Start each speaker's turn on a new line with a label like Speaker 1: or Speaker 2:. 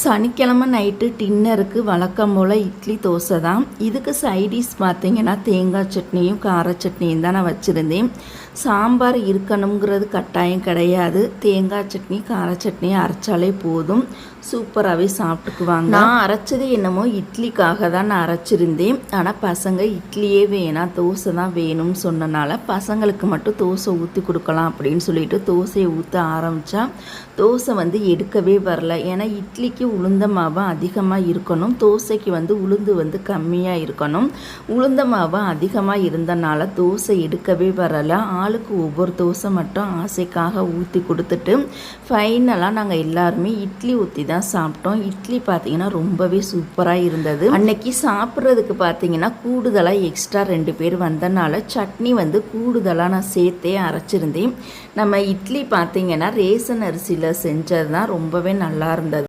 Speaker 1: சனிக்கிழமை நைட்டு டின்னருக்கு வழக்கம் போல் இட்லி தோசை தான். இதுக்கு சைடிஷ் பார்த்தீங்கன்னா தேங்காய் சட்னியும் கார சட்னியும் தான் நான் வச்சுருந்தேன். சாம்பார் இருக்கணுங்கிறது கட்டாயம் கிடையாது. தேங்காய் சட்னி கார சட்னி அரைச்சாலே போதும். சூப்பராகவே சாப்பிட்டுக்குவாங்க. நான் அரைச்சது என்னமோ இட்லிக்காக தான் நான் அரைச்சிருந்தேன். ஆனால் பசங்க இட்லியே வேணாம் தோசை தான் வேணும்னு சொன்னனால பசங்களுக்கு மட்டும் தோசை ஊற்றி கொடுக்கலாம் அப்படின்னு சொல்லிட்டு தோசையை ஊற்ற ஆரம்பித்தா தோசை வந்து எடுக்கவே வரல. ஏன்னா இட்லிக்கு உளுந்த மாவு அதிகமாக இருக்கணும். தோசைக்கு வந்து உளுந்து வந்து கம்மியாக இருக்கணும். உளுந்த மாவு அதிகமாக இருந்தனால தோசை எடுக்கவே வரலை. ஆளுக்கு ஒவ்வொரு தோசை மட்டும் ஆசைக்காக ஊற்றி கொடுத்துட்டு ஃபைனலாக நாங்கள் எல்லாருமே இட்லி ஊற்றி தான் சாப்பிட்டோம். இட்லி பார்த்தீங்கன்னா ரொம்பவே சூப்பராக இருந்தது. அன்னைக்கு சாப்பிட்றதுக்கு பார்த்தீங்கன்னா கூடுதலாக எக்ஸ்ட்ரா ரெண்டு பேர் வந்தனால சட்னி வந்து கூடுதலாக நான் சேர்த்தே அரைச்சிருந்தேன். நம்ம இட்லி பார்த்தீங்கன்னா ரேசன் அரிசியில் செஞ்சது தான் ரொம்பவே நல்லா இருந்தது.